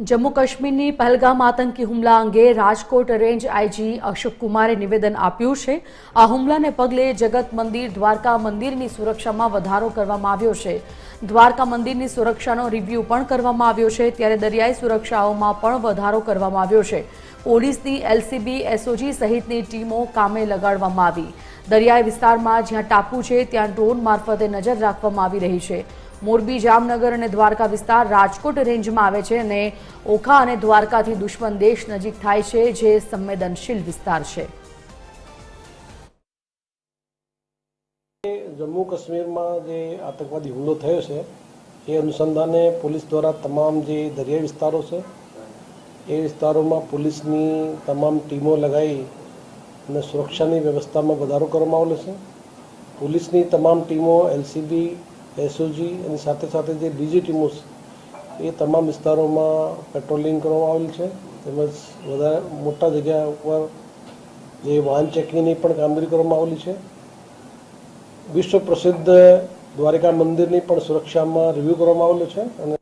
જમ્મુ કાશ્મીરની પહેલગામ આતંકી હુમલા અંગે રાજકોટ રેન્જ આઈજી અશોક કુમારે નિવેદન આપ્યું છે. આ હુમલાને પગલે જગત મંદિર, દ્વારકા મંદિરની સુરક્ષામાં વધારો કરવામાં આવ્યો છે. દ્વારકા મંદિરની સુરક્ષાનો રિવ્યૂ પણ કરવામાં આવ્યો છે. ત્યારે દરિયાઈ સુરક્ષાઓમાં પણ વધારો કરવામાં આવ્યો છે. પોલીસની એલસીબી, એસઓજી સહિતની ટીમો કામે લગાડવામાં આવી. દરિયાઈ વિસ્તારમાં જ્યાં ટાપુ છે, ત્યાં ડ્રોન મારફતે નજર રાખવામાં આવી રહી છે. મોરબી, જામનગર અને દ્વારકા વિસ્તાર રાજકોટ રેન્જમાં આવે છે અને ઓખા અને દ્વારકાથી દુશ્મન દેશ નજીક થાય છે, જે સંવેદનશીલ વિસ્તાર છે. જમ્મુ કાશ્મીરમાં જે આતંકવાદી હુમલો થયો છે, એ અનુસંધાને પોલીસ દ્વારા તમામ જે દરિયાઈ વિસ્તારો છે, એ વિસ્તારોમાં પોલીસની તમામ ટીમો લગાવી અને સુરક્ષાની વ્યવસ્થામાં વધારો કરવામાં આવેલો છે. પોલીસની તમામ ટીમો એલસીબી એસઓજી અને સાથે સાથે જે ડીજી ટીમો એ તમામ વિસ્તારોમાં પેટ્રોલિંગ કરવામાં આવેલ છે. તેમજ વધારે મોટા જગ્યા ઉપર જે વાહન ચેકિંગની પણ કામગીરી કરવામાં આવેલી છે. વિશ્વ પ્રસિદ્ધ દ્વારિકા મંદિરની પણ સુરક્ષામાં રિવ્યૂ કરવામાં આવેલો છે અને